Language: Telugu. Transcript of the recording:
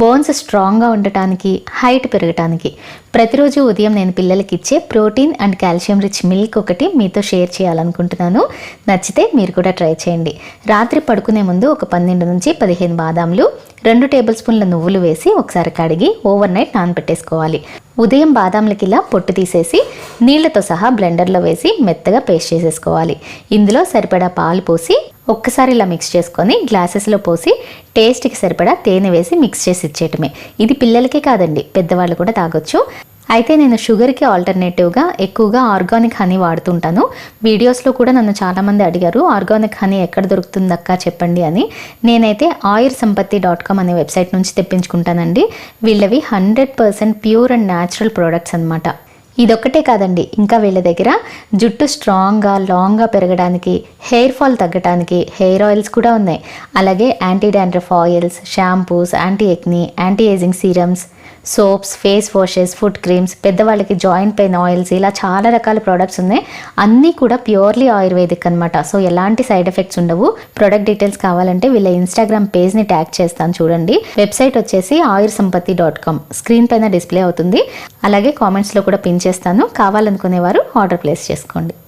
బోన్స్ స్ట్రాంగ్గా ఉండటానికి హైట్ పెరగటానికి. ప్రతిరోజు ఉదయం నేను పిల్లలకి ఇచ్చే protein and calcium rich milk ఒకటి మీతో షేర్ చేయాలనుకుంటున్నాను. నచ్చితే మీరు కూడా ట్రై చేయండి. రాత్రి పడుకునే ముందు ఒక పన్నెండు నుంచి పదిహేను బాదాంలు రెండు టేబుల్ స్పూన్ల నువ్వులు వేసి ఒకసారి కడిగి ఓవర్ నైట్ నానబెట్టేసుకోవాలి. ఉదయం బాదాంలకి ఇలా పొట్టు తీసేసి నీళ్ళతో సహా బ్లెండర్లో వేసి మెత్తగా పేస్ట్ చేసేసుకోవాలి. ఇందులో సరిపడా పాలు పోసి ఒక్కసారి ఇలా మిక్స్ చేసుకొని గ్లాసెస్లో పోసి టేస్ట్కి సరిపడా తేనె వేసి మిక్స్ చేసి ఇచ్చేయటమే. ఇది పిల్లలకే కాదండి పెద్దవాళ్ళు కూడా తాగొచ్చు. అయితే నేను షుగర్కి ఆల్టర్నేటివ్గా ఎక్కువగా ఆర్గానిక్ హనీ వాడుతుంటాను. వీడియోస్లో కూడా నన్ను చాలామంది అడిగారు ఆర్గానిక్ హనీ ఎక్కడ దొరుకుతుంది అక్క చెప్పండి అని. నేనైతే ఆయుర్ సంపత్తి డాట్ కామ్ అనే వెబ్సైట్ నుంచి తెప్పించుకుంటానండి. వీళ్ళవి hundred percent pure and natural products అనమాట ఇదొక్కటే కాదండి ఇంకా వీళ్ళ దగ్గర జుట్టు స్ట్రాంగ్గా లాంగ్గా పెరగడానికి హెయిర్ ఫాల్ తగ్గడానికి హెయిర్ ఆయిల్స్ కూడా ఉన్నాయి. అలాగే anti dandruff oils shampoos anti acne anti ageing serums soaps face washes foot creams పెద్దవాళ్ళకి జాయింట్ పెయిన్ ఆయిల్స్ ఇలా చాలా రకాల ప్రోడక్ట్స్ ఉన్నాయి. అన్నీ కూడా ప్యూర్లీ ఆయుర్వేదిక్ అనమాట సో ఎలాంటి సైడ్ ఎఫెక్ట్స్ ఉండవు. ప్రొడక్ట్ డీటెయిల్స్ కావాలంటే వీళ్ళ ఇన్స్టాగ్రామ్ పేజ్ని ట్యాగ్ చేస్తాను చూడండి. వెబ్సైట్ వచ్చేసి Ayur Sampatti dot com screen పైన డిస్ప్లే అవుతుంది. అలాగే కామెంట్స్లో కూడా పిన్ చేస్తాను. కావాలనుకునేవారు ఆర్డర్ ప్లేస్ చేసుకోండి.